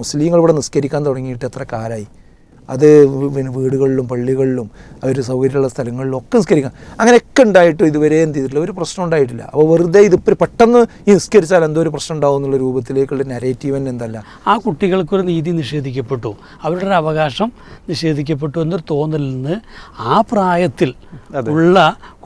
മുസ്ലിങ്ങൾ ഇവിടെ നിസ്കരിക്കാൻ തുടങ്ങിയിട്ട് എത്ര കാലമായി അത് പിന്നെ വീടുകളിലും പള്ളികളിലും അവർ സൗകര്യമുള്ള സ്ഥലങ്ങളിലും ഒക്കെ നിസ്കരിക്കാം. അങ്ങനെയൊക്കെ ഉണ്ടായിട്ട് ഇതുവരെ എന്ത് ചെയ്തിട്ടില്ല. ഒരു പ്രശ്നം ഉണ്ടായിട്ടില്ല. അപ്പോൾ വെറുതെ ഇതിപ്പോൾ പെട്ടെന്ന് ഈ നിസ്കരിച്ചാൽ എന്തോ ഒരു പ്രശ്നം ഉണ്ടാവും എന്നുള്ള രൂപത്തിലേക്കുള്ള നെറേറ്റീവ് തന്നെ എന്തല്ല. ആ കുട്ടികൾക്കൊരു നീതി നിഷേധിക്കപ്പെട്ടു. അവരുടെ ഒരു അവകാശം നിഷേധിക്കപ്പെട്ടു എന്നൊരു തോന്നലിൽ നിന്ന് ആ പ്രായത്തിൽ ഉള്ള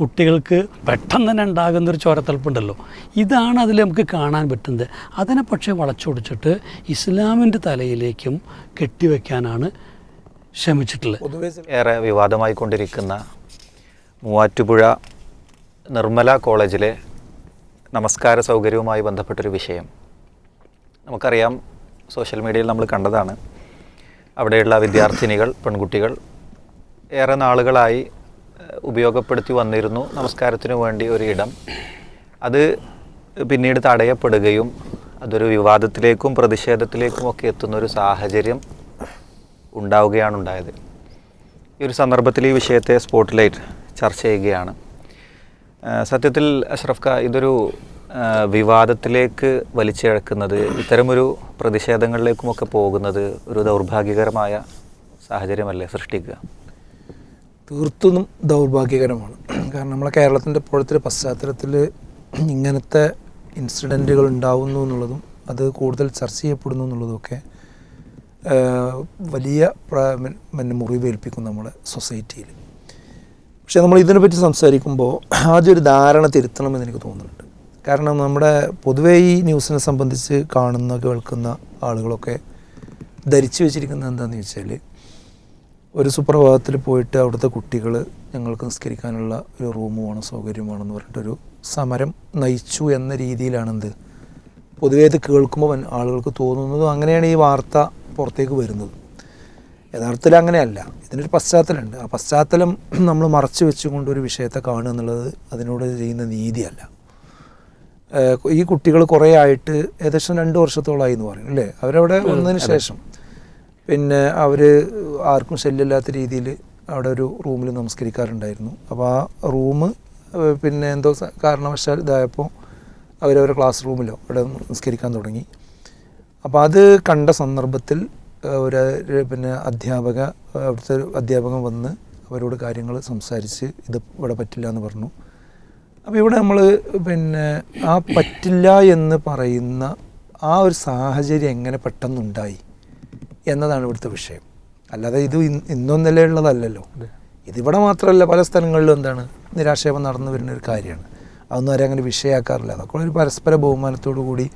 കുട്ടികൾക്ക് പെട്ടെന്ന് തന്നെ ഉണ്ടാകുന്ന ഒരു ചോരത്തലപ്പുണ്ടല്ലോ ഇതാണ് അതിൽ നമുക്ക് കാണാൻ പറ്റുന്നത്. അതിനെ പക്ഷേ വളച്ചൊടിച്ചിട്ട് ഇസ്ലാമിന്റെ തലയിലേക്കും കെട്ടിവെക്കാനാണ് ശ്രമിച്ചിട്ടുള്ളത് പൊതുവേ ഏറെ വിവാദമായി കൊണ്ടിരിക്കുന്ന മൂവാറ്റുപുഴ നിർമ്മല കോളേജിലെ നമസ്കാര സൗകര്യവുമായി ബന്ധപ്പെട്ടൊരു വിഷയം. നമുക്കറിയാം സോഷ്യൽ മീഡിയയിൽ നമ്മൾ കണ്ടതാണ്. അവിടെയുള്ള വിദ്യാർത്ഥിനികൾ പെൺകുട്ടികൾ ഏറെ നാളുകളായി ഉപയോഗപ്പെടുത്തി വന്നിരുന്നു നമസ്കാരത്തിനു വേണ്ടി ഒരു ഇടം. അത് പിന്നീട് തടയപ്പെടുകയും അതൊരു വിവാദത്തിലേക്കും പ്രതിഷേധത്തിലേക്കും ഒക്കെ എത്തുന്ന ഒരു സാഹചര്യം ഉണ്ടാവുകയാണ് ഉണ്ടായത് ഈ ഒരു സന്ദർഭത്തിൽ ഈ വിഷയത്തെ സ്പോട്ട് ലൈറ്റ് ചർച്ച ചെയ്യുകയാണ്. സത്യത്തിൽ അഷ്റഫ് ഖാ ഇതൊരു വിവാദത്തിലേക്ക് വലിച്ചിഴക്കുന്നത് ഇത്തരമൊരു പ്രതിഷേധങ്ങളിലേക്കുമൊക്കെ പോകുന്നത് ഒരു ദൗർഭാഗ്യകരമായ സാഹചര്യമല്ലേ സൃഷ്ടിക്കുക? തീർത്തും ദൗർഭാഗ്യകരമാണ്. കാരണം നമ്മളെ കേരളത്തിന്റെ ഇപ്പോഴത്തെ പശ്ചാത്തലത്തിൽ ഇങ്ങനത്തെ ഇൻസിഡന്റുകൾ ഉണ്ടാവുന്നു എന്നുള്ളതും അത് കൂടുതൽ ചർച്ച ചെയ്യപ്പെടുന്നു എന്നുള്ളതുമൊക്കെ വലിയ മുറിവേൽപ്പിക്കും നമ്മുടെ സൊസൈറ്റിയിൽ. പക്ഷേ നമ്മൾ ഇതിനെപ്പറ്റി സംസാരിക്കുമ്പോൾ ആദ്യം ഒരു ധാരണ തിരുത്തണമെന്ന് എനിക്ക് തോന്നുന്നുണ്ട്. കാരണം നമ്മുടെ പൊതുവേ ഈ ന്യൂസിനെ സംബന്ധിച്ച് കാണുന്ന കേൾക്കുന്ന ആളുകളൊക്കെ ധരിച്ചു വെച്ചിരിക്കുന്നത് എന്താണെന്ന് ചോദിച്ചാൽ ഒരു സുപ്രഭാതത്തിൽ പോയിട്ട് അവിടുത്തെ കുട്ടികൾ ഞങ്ങൾക്ക് നിസ്കരിക്കാനുള്ള ഒരു റൂം വേണം സൗകര്യം വേണമെന്ന് പറഞ്ഞിട്ടൊരു സമരം നയിച്ചു എന്ന രീതിയിലാണെന്ത്? പൊതുവേ ഇത് കേൾക്കുമ്പോൾ ആളുകൾക്ക് തോന്നുന്നതും അങ്ങനെയാണ് ഈ വാർത്ത പുറത്തേക്ക് വരുന്നത്. യഥാർത്ഥത്തിൽ അങ്ങനെയല്ല. ഇതിനൊരു പശ്ചാത്തലമുണ്ട്. ആ പശ്ചാത്തലം നമ്മൾ മറച്ചു വെച്ചുകൊണ്ട് ഒരു വിഷയത്തെ കാണുക എന്നുള്ളത് അതിനോട് ചെയ്യുന്ന നീതിയല്ല. ഈ കുട്ടികൾ കുറേ ആയിട്ട് ഏകദേശം രണ്ട് വർഷത്തോളമായി എന്ന് പറയും അല്ലേ? അവരവിടെ വന്നതിന് ശേഷം. പിന്നെ അവർ ആർക്കും ശല്യമില്ലാത്ത രീതിയിൽ അവിടെ ഒരു റൂമിൽ നമസ്കരിക്കാറുണ്ടായിരുന്നു. അപ്പോൾ ആ റൂം പിന്നെ എന്തോ കാരണവശാൽ ഇതായപ്പോൾ അവരവരുടെ ക്ലാസ് റൂമിലോ അവിടെ നമസ്കരിക്കാൻ തുടങ്ങി. അപ്പോൾ അത് കണ്ട സന്ദർഭത്തിൽ ഒരു പിന്നെ അധ്യാപക അവിടുത്തെ അധ്യാപകൻ വന്ന് അവരോട് കാര്യങ്ങൾ സംസാരിച്ച് ഇത് ഇവിടെ പറ്റില്ല എന്ന് പറഞ്ഞു. അപ്പോൾ ഇവിടെ നമ്മൾ പിന്നെ ആ പറ്റില്ല എന്ന് പറയുന്ന ആ ഒരു സാഹചര്യം എങ്ങനെ പെട്ടെന്നുണ്ടായി എന്നതാണ് ഇവിടുത്തെ വിഷയം. അല്ലാതെ ഇത് ഇന്ന് ഇന്നൊന്നല്ലേ ഉള്ളതല്ലല്ലോ. ഇതിവിടെ മാത്രമല്ല പല സ്ഥലങ്ങളിലും എന്താണ് നിരാക്ഷേപം നടന്നു വരുന്ന ഒരു കാര്യമാണ്. അതൊന്നും ആരും അങ്ങനെ വിഷയമാക്കാറില്ല അതൊക്കെ ഒരു പരസ്പര ബഹുമാനത്തോടു കൂടി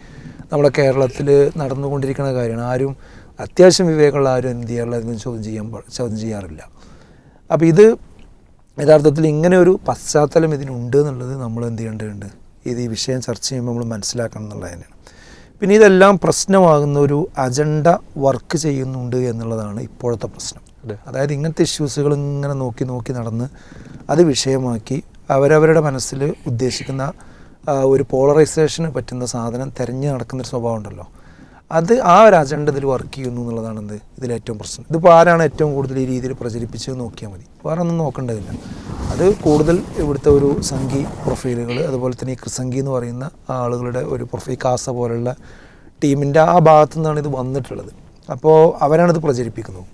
നമ്മുടെ കേരളത്തിൽ നടന്നുകൊണ്ടിരിക്കുന്ന കാര്യമാണ്. ആരും അത്യാവശ്യം വിവേകമുള്ള ആരും എന്ത് ചെയ്യാറില്ല അതൊന്നും ചോദ്യം ചെയ്യാൻ ചോദ്യം ചെയ്യാറില്ല. അപ്പോൾ ഇത് യഥാർത്ഥത്തിൽ ഇങ്ങനെ ഒരു പശ്ചാത്തലം ഇതിനുണ്ട് എന്നുള്ളത് നമ്മൾ എന്ത് ചെയ്യേണ്ടതുണ്ട്? ഇത് ഈ വിഷയം ചർച്ച ചെയ്യുമ്പോൾ നമ്മൾ മനസ്സിലാക്കണം എന്നുള്ളത് തന്നെയാണ്. പിന്നെ ഇതെല്ലാം പ്രശ്നമാകുന്ന ഒരു അജണ്ട വർക്ക് ചെയ്യുന്നുണ്ട് എന്നുള്ളതാണ് ഇപ്പോഴത്തെ പ്രശ്നം. അതായത് ഇങ്ങനത്തെ ഇഷ്യൂസുകൾ ഇങ്ങനെ നോക്കി നോക്കി നടന്ന് അത് വിഷയമാക്കി അവരവരുടെ മനസ്സിൽ ഉദ്ദേശിക്കുന്ന ഒരു പോളറൈസേഷന് പറ്റുന്ന സാധനം തിരഞ്ഞു നടക്കുന്നൊരു സ്വഭാവം ഉണ്ടല്ലോ. അത് ആ ഒരു അജണ്ട ഇതിൽ വർക്ക് ചെയ്യുന്നു എന്നുള്ളതാണ് എന്ത്? ഇതിലേറ്റവും പ്രശ്നം. ഇതിപ്പോൾ ആരാണ് ഏറ്റവും കൂടുതൽ ഈ രീതിയിൽ പ്രചരിപ്പിച്ചത് നോക്കിയാൽ മതി. വേറെ ഒന്നും നോക്കേണ്ടതില്ല. അത് കൂടുതൽ ഇവിടുത്തെ ഒരു സംഘി പ്രൊഫൈലുകൾ അതുപോലെ തന്നെ ഈ കൃസംഗി എന്ന് പറയുന്ന ആളുകളുടെ ഒരു പ്രൊഫൈൽ കാസ പോലുള്ള ടീമിന്റെ ആ ഭാഗത്തു നിന്നാണ് ഇത് വന്നിട്ടുള്ളത്. അപ്പോൾ അവരാണിത് പ്രചരിപ്പിക്കുന്നത്.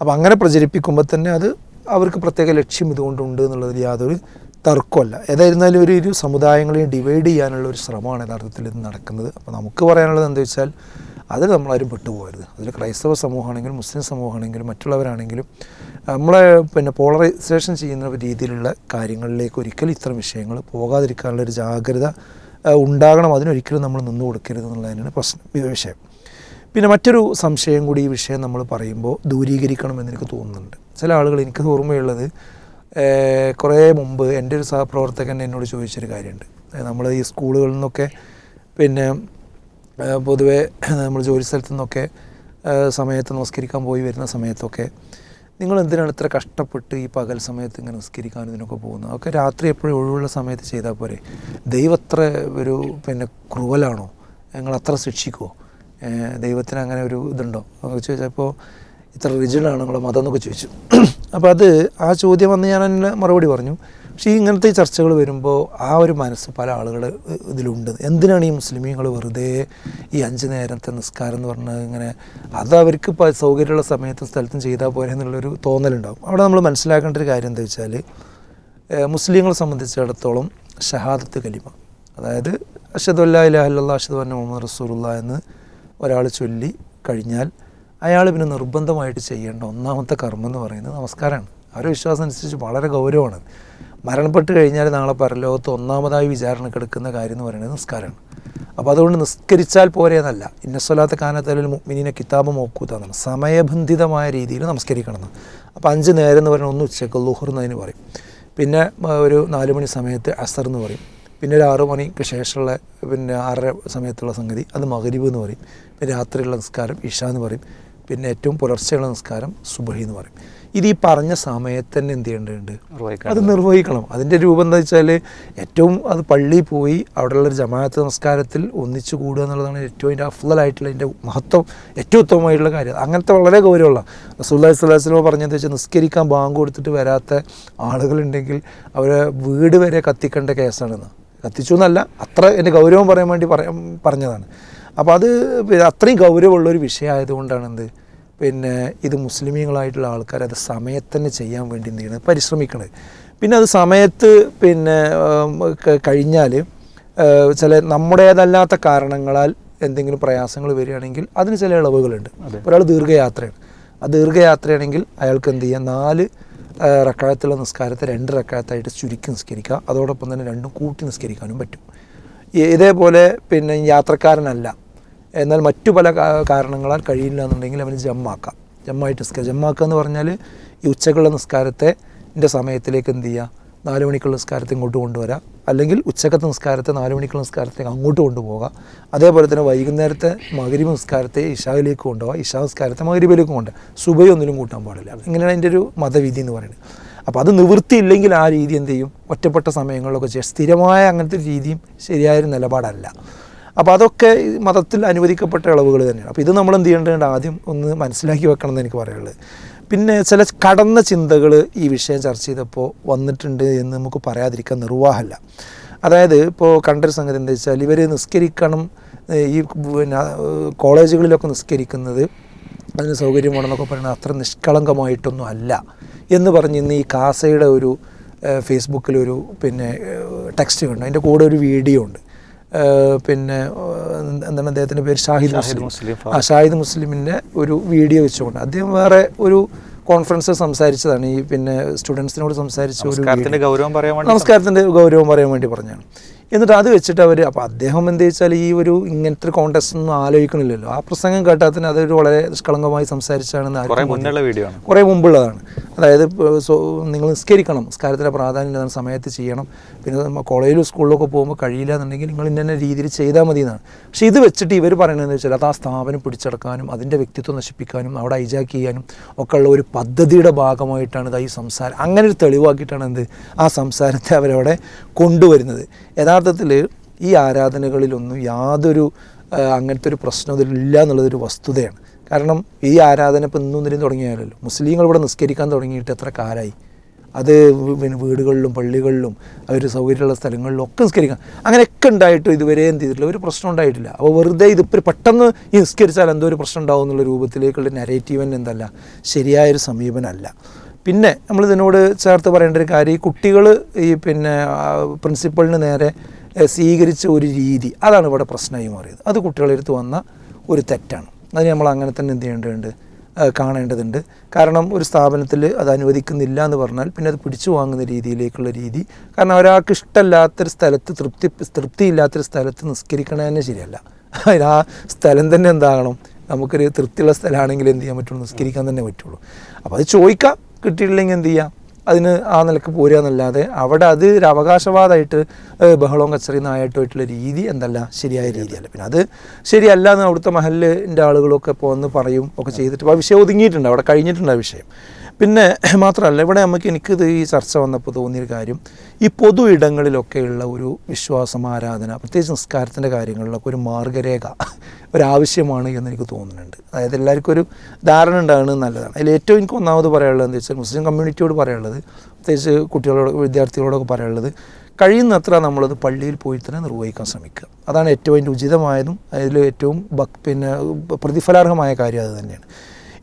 അപ്പോൾ അങ്ങനെ പ്രചരിപ്പിക്കുമ്പോൾ തന്നെ അത് അവർക്ക് പ്രത്യേക ലക്ഷ്യം ഇതുകൊണ്ടുണ്ട് എന്നുള്ളതിൽ യാതൊരു തർക്കമല്ല. ഏതായിരുന്നാലും ഒരു ഇരു സമുദായങ്ങളെയും ഡിവൈഡ് ചെയ്യാനുള്ള ഒരു ശ്രമമാണ് യഥാർത്ഥത്തിൽ ഇത് നടക്കുന്നത്. അപ്പോൾ നമുക്ക് പറയാനുള്ളത് എന്താ വെച്ചാൽ അതിൽ നമ്മളാരും പെട്ടുപോകരുത് അതിൽ ക്രൈസ്തവ സമൂഹമാണെങ്കിലും മുസ്ലിം സമൂഹമാണെങ്കിലും മറ്റുള്ളവരാണെങ്കിലും നമ്മളെ പിന്നെ പോളറൈസേഷൻ ചെയ്യുന്ന രീതിയിലുള്ള കാര്യങ്ങളിലേക്ക് ഒരിക്കലും ഇത്തരം വിഷയങ്ങൾ പോകാതിരിക്കാനുള്ള ഒരു ജാഗ്രത ഉണ്ടാകണം. അതിനൊരിക്കലും നമ്മൾ നിന്നു കൊടുക്കരുത് എന്നുള്ളതിനാണ് പ്രശ്നം വിഷയം. പിന്നെ മറ്റൊരു സംശയം കൂടി ഈ വിഷയം നമ്മൾ പറയുമ്പോൾ ദൂരീകരിക്കണം എനിക്ക് തോന്നുന്നുണ്ട്. ചില ആളുകൾ എനിക്ക് ഓർമ്മയുള്ളത് കുറേ മുമ്പ് എന്റെ ഒരു സഹപ്രവർത്തകൻ എന്നോട് ചോദിച്ചൊരു കാര്യമുണ്ട്. നമ്മൾ ഈ സ്കൂളുകളിൽ നിന്നൊക്കെ പിന്നെ പൊതുവേ നമ്മൾ ജോലി സ്ഥലത്തു നിന്നൊക്കെ സമയത്ത് നമസ്കരിക്കാൻ പോയി വരുന്ന സമയത്തൊക്കെ നിങ്ങൾ എന്തിനാണ് ഇത്ര കഷ്ടപ്പെട്ട് ഈ പകൽ സമയത്ത് ഇങ്ങനെ നിസ്കരിക്കാൻ ഇതിനൊക്കെ പോകുന്നത്? അതൊക്കെ രാത്രി എപ്പോഴും ഒഴിവുള്ള സമയത്ത് ചെയ്താൽ പോരെ? ദൈവം അത്ര ഒരു പിന്നെ ക്രൂവലാണോ? ഞങ്ങൾ അത്ര ശിക്ഷിക്കുമോ ദൈവത്തിന് അങ്ങനെ ഒരു ഇതുണ്ടോ? ചോദിച്ചപ്പോൾ ഇത്ര റിജിഡാണ് നിങ്ങളുടെ മതം എന്നൊക്കെ ചോദിച്ചു. അപ്പോൾ അത് ആ ചോദ്യം വന്ന് ഞാൻ അതിന് മറുപടി പറഞ്ഞു. പക്ഷേ ഇങ്ങനത്തെ ചർച്ചകൾ വരുമ്പോൾ ആ ഒരു മനസ്സ് പല ആളുകൾ ഇതിലുണ്ട്. എന്തിനാണ് ഈ മുസ്ലിമീങ്ങൾ വെറുതെ ഈ അഞ്ച് നേരത്തെ നിസ്കാരം എന്ന് പറഞ്ഞാൽ ഇങ്ങനെ അത് അവർക്ക് സൗകര്യമുള്ള സമയത്തും സ്ഥലത്തും ചെയ്താൽ പോരെ എന്നുള്ളൊരു തോന്നലുണ്ടാകും അവിടെ നമ്മൾ മനസ്സിലാക്കേണ്ട ഒരു കാര്യം എന്താ വെച്ചാൽ മുസ്ലിങ്ങളെ സംബന്ധിച്ചിടത്തോളം ഷഹാദത്ത് കലിമ. അതായത് അഷദ് അല്ലാ ഇലാഹ ഇല്ലല്ലാഹ് അഷദ് വന്ന മുഹമ്മദ് റസൂലുള്ള എന്ന് ഒരാൾ ചൊല്ലി കഴിഞ്ഞാൽ അയാൾ പിന്നെ നിർബന്ധമായിട്ട് ചെയ്യേണ്ട ഒന്നാമത്തെ കർമ്മം എന്ന് പറയുന്നത് നമസ്കാരമാണ്. അവരുടെ വിശ്വാസം അനുസരിച്ച് വളരെ ഗൗരവമാണ്. മരണപ്പെട്ട് കഴിഞ്ഞാൽ നാളെ പരലോകത്ത് ഒന്നാമതായി വിചാരണ കിടക്കുന്ന കാര്യം എന്ന് പറയുന്നത് നിസ്കാരമാണ്. അപ്പോൾ അതുകൊണ്ട് നിസ്കരിച്ചാൽ പോരെ എന്നല്ല. ഇന്നസ്വലാത്ത കാനത്തലിൽ മിനിനെ കിതാബ് മോക്കൂത്താണ് സമയബന്ധിതമായ രീതിയിൽ നമസ്കരിക്കണം അപ്പോൾ അഞ്ച് നേരം എന്ന് പറയുന്നത് ഒന്ന് ഉച്ചയ്ക്ക് ലുഹർ എന്നതിന് പറയും. പിന്നെ ഒരു നാല് മണി സമയത്ത് അസർ എന്ന് പറയും. പിന്നെ ഒരു ആറു മണിക്ക് ശേഷമുള്ള പിന്നെ ആറര സമയത്തുള്ള സംഗതി അത് മകരീബ് എന്ന് പറയും. പിന്നെ രാത്രിയുള്ള നിസ്കാരം ഇഷ എന്ന് പറയും. പിന്നെ ഏറ്റവും പുലർച്ചെയുള്ള നിസ്കാരം സുബഹി എന്ന് പറയും. ഇത് ഈ പറഞ്ഞ സമയത്ത് തന്നെ എന്ത് ചെയ്യേണ്ടതുണ്ട്? അത് നിർവഹിക്കണം. അതിന്റെ രൂപം എന്താ വെച്ചാൽ ഏറ്റവും അത് പള്ളിയിൽ പോയി അവിടെയുള്ള ഒരു ജമാഅത്ത് നമസ്കാരത്തിൽ ഒന്നിച്ചു കൂടുക എന്നുള്ളതാണ് ഏറ്റവും അതിന്റെ അഫ്ലായിട്ടുള്ള അതിന്റെ മഹത്വം ഏറ്റവും ഉത്തമമായിട്ടുള്ള കാര്യം. അങ്ങനത്തെ വളരെ ഗൗരവമുള്ള റസൂല്ലാഹി സ്വലാസ്ലോ പറഞ്ഞത് വെച്ചാൽ നിസ്കരിക്കാൻ ബാങ്ക് കൊടുത്തിട്ട് വരാത്ത ആളുകളുണ്ടെങ്കിൽ അവരെ വീട് വരെ കത്തിക്കേണ്ട കേസാണെന്ന് കത്തിച്ചു എന്നല്ല അത്ര എന്റെ ഗൗരവം പറയാൻ വേണ്ടി പറയാൻ പറഞ്ഞതാണ്. അപ്പോൾ അത് അത്രയും ഗൗരവമുള്ളൊരു വിഷയമായതുകൊണ്ടാണ് എന്ത് പിന്നെ ഇത് മുസ്ലിമീങ്ങളായിട്ടുള്ള ആൾക്കാർ അത് സമയത്തന്നെ ചെയ്യാൻ വേണ്ടി എന്ത് ചെയ്യണത് പരിശ്രമിക്കണത്. പിന്നെ അത് സമയത്ത് പിന്നെ കഴിഞ്ഞാൽ ചില നമ്മുടേതല്ലാത്ത കാരണങ്ങളാൽ എന്തെങ്കിലും പ്രയാസങ്ങൾ വരികയാണെങ്കിൽ അതിന് ചില ഇളവുകളുണ്ട്. ഒരാൾ ദീർഘയാത്രയാണ്. ആ ദീർഘയാത്രയാണെങ്കിൽ അയാൾക്ക് എന്ത് ചെയ്യാം? നാല് റക്കായത്തുള്ള നിസ്കാരത്തെ രണ്ട് റക്കായത്തായിട്ട് ചുരുക്കി നിസ്കരിക്കുക. അതോടൊപ്പം തന്നെ രണ്ടും കൂട്ടി നിസ്കരിക്കാനും പറ്റും. ഇതേപോലെ പിന്നെ യാത്രക്കാരനല്ല. എന്നാൽ മറ്റു പല കാരണങ്ങളാൽ കഴിയില്ല എന്നുണ്ടെങ്കിൽ അവന് ജമ്മാക്കാം. ജമ്മായിട്ട് നിസ്കാരം ജമ്മാക്കുക എന്ന് പറഞ്ഞാൽ ഈ ഉച്ചക്കുള്ള നിസ്കാരത്തെ എന്റെ സമയത്തിലേക്ക് എന്ത് ചെയ്യുക? നാല് മണിക്കുള്ള നിസ്കാരത്തെ ഇങ്ങോട്ട് കൊണ്ടുവരാം. അല്ലെങ്കിൽ ഉച്ചക്കത്തെ നിസ്കാരത്തെ നാല് മണിക്കുള്ള നിസ്കാരത്തേക്ക് അങ്ങോട്ട് കൊണ്ടുപോകാം. അതേപോലെ തന്നെ വൈകുന്നേരത്തെ മകരിബ് നിസ്കാരത്തെ ഇഷാവിലേക്ക് കൊണ്ടുപോകാം. ഇഷാ നിസ്കാരത്തെ മകരിബിലേക്ക് കൊണ്ടുപോകാം. സുബൈ ഒന്നിലും കൂട്ടാൻ പാടില്ല. ഇങ്ങനെയാണ് എന്റെ ഒരു മതവിധി എന്ന് പറയുന്നത്. അപ്പോൾ അത് നിവൃത്തിയില്ലെങ്കിൽ ആ രീതി എന്ത് ചെയ്യും? ഒറ്റപ്പെട്ട സമയങ്ങളിലൊക്കെ സ്ഥിരമായ അങ്ങനത്തെ രീതിയും ശരിയായൊരു നിലപാടല്ല. അപ്പോൾ അതൊക്കെ മതത്തിൽ അനുവദിക്കപ്പെട്ട ഇളവുകൾ തന്നെയാണ്. അപ്പോൾ ഇത് നമ്മൾ എന്ത് ചെയ്യേണ്ടതുണ്ട്? ആദ്യം ഒന്ന് മനസ്സിലാക്കി വെക്കണം എന്ന് എനിക്ക് പറയാനുള്ളത്. പിന്നെ ചില കടന്ന ചിന്തകൾ ഈ വിഷയം ചർച്ച ചെയ്തപ്പോൾ വന്നിട്ടുണ്ട് എന്ന് നമുക്ക് പറയാതിരിക്കാൻ നിർവാഹമല്ല. അതായത് ഇപ്പോൾ കണ്ടൊരു സംഗതി എന്താ വെച്ചാൽ ഇവർ നിസ്കരിക്കണം ഈ പിന്നെ കോളേജുകളിലൊക്കെ നിസ്കരിക്കുന്നത് അതിന് സൗകര്യം വേണമെന്നൊക്കെ പറയുന്നത് അത്ര നിഷ്കളങ്കമായിട്ടൊന്നും അല്ല എന്ന് പറഞ്ഞ് ഇന്ന് ഈ കാസയുടെ ഒരു ഫേസ്ബുക്കിലൊരു പിന്നെ ടെക്സ്റ്റ് കണ്ടു. അതിന്റെ കൂടെ ഒരു വീഡിയോ ഉണ്ട്. പിന്നെ എന്താണ് അദ്ദേഹത്തിന്റെ പേര്? ഷാഹിദ് മുസ്ലിം. ആ ഷാഹിദ് മുസ്ലിമിന്റെ ഒരു വീഡിയോ വെച്ചുകൊണ്ട് അദ്ദേഹം വേറെ ഒരു കോൺഫറൻസ് സംസാരിച്ചതാണ്. ഈ പിന്നെ സ്റ്റുഡൻസിനോട് സംസാരിച്ച ഒരു ഗൗരവം പറയാൻ നമസ്കാരത്തിന്റെ ഗൗരവം പറയാൻ വേണ്ടി പറഞ്ഞാണ്. എന്നിട്ട് അത് വെച്ചിട്ട് അവർ അപ്പോൾ അദ്ദേഹം എന്ത് വെച്ചാൽ ഈ ഒരു ഇങ്ങനത്തെ കോൺടെസ്റ്റ് ഒന്നും ആലോചിക്കണില്ലല്ലോ. ആ പ്രസംഗം കേട്ടാൽ തന്നെ അതൊരു വളരെ നിഷ്കളങ്കമായി സംസാരിച്ചാണെന്ന് മുന്നുള്ള വീഡിയോ ആണ്. കുറേ മുമ്പുള്ളതാണ്. അതായത് നിങ്ങൾ നിസ്കരിക്കണം. നിസ്കാരത്തിന്റെ പ്രാധാന്യം അതാണ് സമയത്ത് ചെയ്യണം. പിന്നെ കോളേജിലും സ്കൂളിലൊക്കെ പോകുമ്പോൾ കഴിയില്ല എന്നുണ്ടെങ്കിൽ നിങ്ങൾ ഇന്ന രീതിയിൽ ചെയ്താൽ മതി എന്നാണ് പക്ഷേ ഇത് വെച്ചിട്ട് ഇവർ പറയുന്നത് വെച്ചാൽ അത് ആ സ്ഥാപനം പിടിച്ചെടുക്കാനും അതിന്റെ വ്യക്തിത്വം നശിപ്പിക്കാനും അവിടെ ഹൈജാക്ക് ചെയ്യാനും ഒക്കെ ഉള്ള ഒരു പദ്ധതിയുടെ ഭാഗമായിട്ടാണ് ഇത് ഈ സംസാരം. അങ്ങനെ ഒരു തെളിവാക്കിയിട്ടാണ് എന്ത്? ആ സംസാരത്തെ അവരവിടെ കൊണ്ടുവരുന്നത്. യഥാർത്ഥത്തിൽ ഈ ആരാധനകളിലൊന്നും യാതൊരു അങ്ങനത്തെ ഒരു പ്രശ്നം ഇതിലില്ല എന്നുള്ളതൊരു വസ്തുതയാണ്. കാരണം ഈ ആരാധന ഇപ്പം ഇന്നും ഇതിലും തുടങ്ങിയാലല്ലോ. മുസ്ലിങ്ങൾ ഇവിടെ നിസ്കരിക്കാൻ തുടങ്ങിയിട്ട് എത്ര കാലമായി അത് പിന്നെ വീടുകളിലും പള്ളികളിലും അവർ സൗകര്യമുള്ള സ്ഥലങ്ങളിലും ഒക്കെ നിസ്കരിക്കാം അങ്ങനെയൊക്കെ ഉണ്ടായിട്ട് ഇതുവരെ എന്ത് ചെയ്തിട്ടില്ല. ഒരു പ്രശ്നം ഉണ്ടായിട്ടില്ല. അപ്പോൾ വെറുതെ ഇതിപ്പോൾ പെട്ടെന്ന് ഈ നിസ്കരിച്ചാൽ എന്തോ ഒരു പ്രശ്നം ഉണ്ടാവും എന്നുള്ള രൂപത്തിലേക്കുള്ള നെറേറ്റീവ് തന്നെ എന്തല്ല. ശരിയായൊരു സമീപനമല്ല. പിന്നെ നമ്മൾ ഇതിനോട് ചേർത്ത് പറയേണ്ട ഒരു കാര്യം ഈ കുട്ടികൾ ഈ പിന്നെ പ്രിൻസിപ്പളിന് നേരെ സ്വീകരിച്ച ഒരു രീതി അതാണ് ഇവിടെ പ്രശ്നമായി മാറിയത്. അത് കുട്ടികളെടുത്ത് വന്ന ഒരു തെറ്റാണ്. അതിന് നമ്മൾ അങ്ങനെ തന്നെ എന്ത് ചെയ്യേണ്ടതുണ്ട്? കാണേണ്ടതുണ്ട്. കാരണം ഒരു സ്ഥാപനത്തിൽ അത് അനുവദിക്കുന്നില്ല എന്ന് പറഞ്ഞാൽ പിന്നെ അത് പിടിച്ചു വാങ്ങുന്ന രീതിയിലേക്കുള്ള രീതി. കാരണം ഒരാൾക്ക് ഇഷ്ടമല്ലാത്തൊരു സ്ഥലത്ത് തൃപ്തി തൃപ്തിയില്ലാത്തൊരു സ്ഥലത്ത് നിസ്കരിക്കണേ തന്നെ ശരിയല്ല. ആ സ്ഥലം തന്നെ എന്താകണം? നമുക്കൊരു തൃപ്തിയുള്ള സ്ഥലമാണെങ്കിൽ എന്ത് ചെയ്യാൻ പറ്റുള്ളൂ? നിസ്കരിക്കാൻ തന്നെ പറ്റുള്ളൂ. അപ്പോൾ അത് ചോദിക്കാം. കിട്ടിയിട്ടില്ലെങ്കിൽ എന്ത് ചെയ്യാം? അതിന് ആ നിലയ്ക്ക് പോരുക എന്നല്ലാതെ അവിടെ അത് ഒരു അവകാശവാദമായിട്ട് ബഹളവും കച്ചറിയും നായായിട്ടുമായിട്ടുള്ള രീതി എന്തല്ല ശരിയായ രീതിയല്ല. പിന്നെ അത് ശരിയല്ല എന്ന് അവിടുത്തെ മഹലിന്റെ ആളുകളൊക്കെ ഇപ്പോൾ വന്ന് പറയും ഒക്കെ ചെയ്തിട്ട്. ആ വിഷയം ഒതുങ്ങിയിട്ടുണ്ട് അവിടെ കഴിഞ്ഞിട്ടുണ്ട് ആ വിഷയം. പിന്നെ മാത്രമല്ല ഇവിടെ നമുക്ക് എനിക്കിത് ഈ ചർച്ച വന്നപ്പോൾ തോന്നിയൊരു കാര്യം. ഈ പൊതു ഇടങ്ങളിലൊക്കെയുള്ള ഒരു വിശ്വാസം ആരാധന പ്രത്യേകിച്ച് നിസ്കാരത്തിന്റെ കാര്യങ്ങളിലൊക്കെ ഒരു മാർഗരേഖ ഒരാവശ്യമാണ് എന്ന് എനിക്ക് തോന്നുന്നുണ്ട്. അതായത് എല്ലാവർക്കും ഒരു ധാരണ ഉണ്ടാകുന്നത് നല്ലതാണ്. അതിൽ ഏറ്റവും എനിക്ക് ഒന്നാമത് പറയാനുള്ളത് എന്താ വെച്ചാൽ മുസ്ലിം കമ്മ്യൂണിറ്റിയോട് പറയാനുള്ളത് പ്രത്യേകിച്ച് കുട്ടികളോട് വിദ്യാർത്ഥികളോടൊക്കെ പറയാനുള്ളത് കഴിയുന്നത്ര നമ്മളത് പള്ളിയിൽ പോയി തന്നെ നിർവഹിക്കാൻ ശ്രമിക്കുക. അതാണ് ഏറ്റവും അതിന്റെ ഉചിതമായതും അതിൽ ഏറ്റവും ഭക് പിന്നെ പ്രതിഫലാർഹമായ കാര്യം അത് തന്നെയാണ്.